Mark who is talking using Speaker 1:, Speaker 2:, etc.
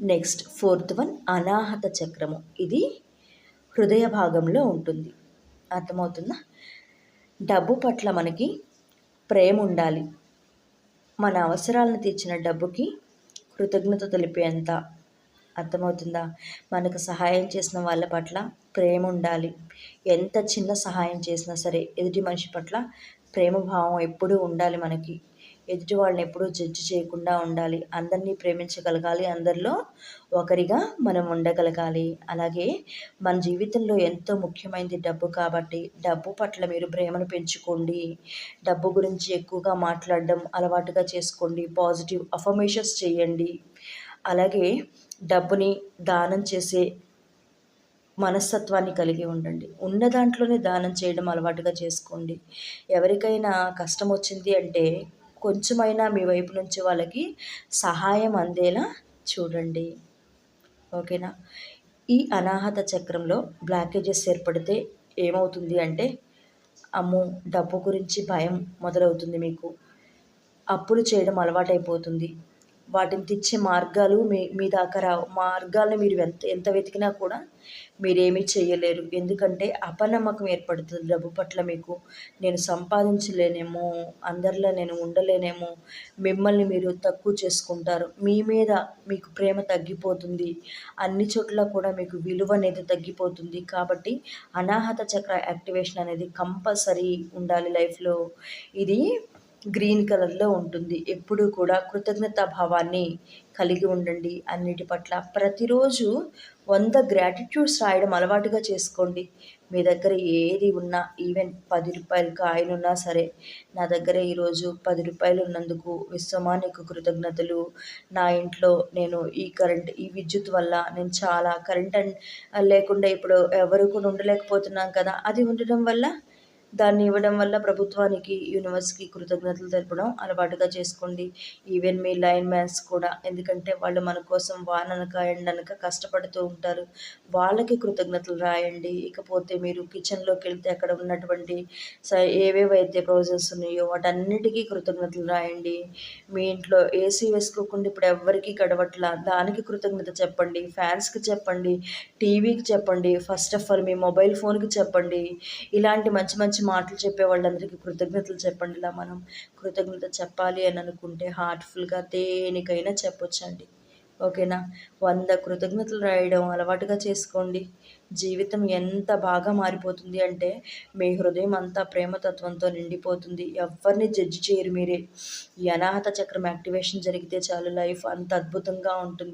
Speaker 1: Next fourth one అనాహత చక్రము. ఇది హృదయ భాగంలో ఉంటుంది. అర్థమవుతుందా? డబ్బు పట్ల మనకి ప్రేమ ఉండాలి. మన అవసరాలను తీర్చిన డబ్బుకి కృతజ్ఞత తెలిపేంత అర్థమవుతుందా? మనకు సహాయం చేసిన వాళ్ళ పట్ల ప్రేమ ఉండాలి. ఎంత చిన్న సహాయం చేసినా సరే ఎదుటి మనిషి పట్ల ప్రేమ భావం ఎప్పుడూ ఉండాలి మనకి. ఎదుటి వాళ్ళని ఎప్పుడూ జడ్జి చేయకుండా ఉండాలి. అందరినీ ప్రేమించగలగాలి. అందరిలో ఒకరిగా మనం ఉండగలగాలి. అలాగే మన జీవితంలో ఎంతో ముఖ్యమైనది డబ్బు కాబట్టి డబ్బు పట్ల మీరు ప్రేమను పెంచుకోండి. డబ్బు గురించి ఎక్కువగా మాట్లాడడం అలవాటుగా చేసుకోండి. పాజిటివ్ అఫర్మేషన్స్ చేయండి. అలాగే డబ్బుని దానం చేసే మనస్తత్వాన్ని కలిగి ఉండండి. ఉన్న దాంట్లోనే దానం చేయడం అలవాటుగా చేసుకోండి. ఎవరికైనా కష్టం వచ్చింది అంటే కొంచెమైనా మీ వైపు నుంచి వాళ్ళకి సహాయం అందేలా చూడండి. ఓకేనా? ఈ అనాహత చక్రంలో బ్లాకేజెస్ ఏర్పడితే ఏమవుతుంది అంటే అమ్మో డబ్బు గురించి భయం మొదలవుతుంది మీకు. అప్పులు చేయడం అలవాటైపోతుంది. వాటిని తెచ్చే మార్గాలు మీ మీ దాకా రావు మార్గాలను మీరు ఎంత ఎంత వెతికినా కూడా మీరేమీ చేయలేరు. ఎందుకంటే అపనమ్మకం ఏర్పడుతుంది డబ్బు పట్ల మీకు. నేను సంపాదించలేనేమో అందరిలో నేను ఉండలేనేమో మిమ్మల్ని మీరు తక్కువ చేసుకుంటారు. మీ మీద మీకు ప్రేమ తగ్గిపోతుంది. అన్ని చోట్ల కూడా మీకు విలువ అనేది తగ్గిపోతుంది. కాబట్టి అనాహత చక్ర యాక్టివేషన్ అనేది కంపల్సరీ ఉండాలి లైఫ్లో. ఇది గ్రీన్ కలర్లో ఉంటుంది. ఎప్పుడూ కూడా కృతజ్ఞతా భావాన్ని కలిగి ఉండండి. అన్నిటి పట్ల ప్రతిరోజు వంద గ్రాటిట్యూడ్స్ రాయడం అలవాటుగా చేసుకోండి. మీ దగ్గర ఏది ఉన్నా ఈవెన్ పది రూపాయలు కాయిన్ ఉన్నా సరే నా దగ్గర ఈరోజు పది రూపాయలు ఉన్నందుకు విశ్వమానికి కృతజ్ఞతలు. నా ఇంట్లో నేను ఈ కరెంట్ ఈ విద్యుత్ వల్ల నేను చాలా కరెంట్ లేకుండా ఇప్పుడు ఎవరు కూడా ఉండలేకపోతున్నాం కదా. అది ఉండడం వల్ల దాన్ని ఇవ్వడం వల్ల ప్రభుత్వానికి యూనివర్స్కి కృతజ్ఞతలు తెలపడం అలవాటుగా చేసుకోండి. ఈవెన్ మీ లైన్ మ్యాన్స్ కూడా. ఎందుకంటే వాళ్ళు మన కోసం వాననక ఎండనక కష్టపడుతూ ఉంటారు. వాళ్ళకి కృతజ్ఞతలు రాయండి. ఇకపోతే మీరు కిచెన్లోకి వెళ్తే అక్కడ ఉన్నటువంటి ఏవేవైతే ప్రొవిజన్స్ ఉన్నాయో వాటన్నిటికీ కృతజ్ఞతలు రాయండి. మీ ఇంట్లో ఏసీ వేసుకోకుండా ఇప్పుడు ఎవ్వరికీ గడవట్లా. దానికి కృతజ్ఞత చెప్పండి. ఫ్యాన్స్కి చెప్పండి. టీవీకి చెప్పండి. ఫస్ట్ ఆఫ్ ఆల్ మీ మొబైల్ ఫోన్కి చెప్పండి. ఇలాంటి మంచి మంచి మంచి మాటలు చెప్పే వాళ్ళందరికీ కృతజ్ఞతలు చెప్పండి ఇలా మనం కృతజ్ఞత చెప్పాలి అని అనుకుంటే హార్ట్ఫుల్గా దేనికైనా చెప్పొచ్చండి. ఓకేనా? వంద కృతజ్ఞతలు రాయడం అలవాటుగా చేసుకోండి. జీవితం ఎంత బాగా మారిపోతుంది అంటే మీ హృదయం అంతా ప్రేమతత్వంతో నిండిపోతుంది. ఎవరిని జడ్జి చేయరు మీరే. ఈ అనాహత చక్రం యాక్టివేషన్ జరిగితే చాలు లైఫ్ అంత అద్భుతంగా ఉంటుంది.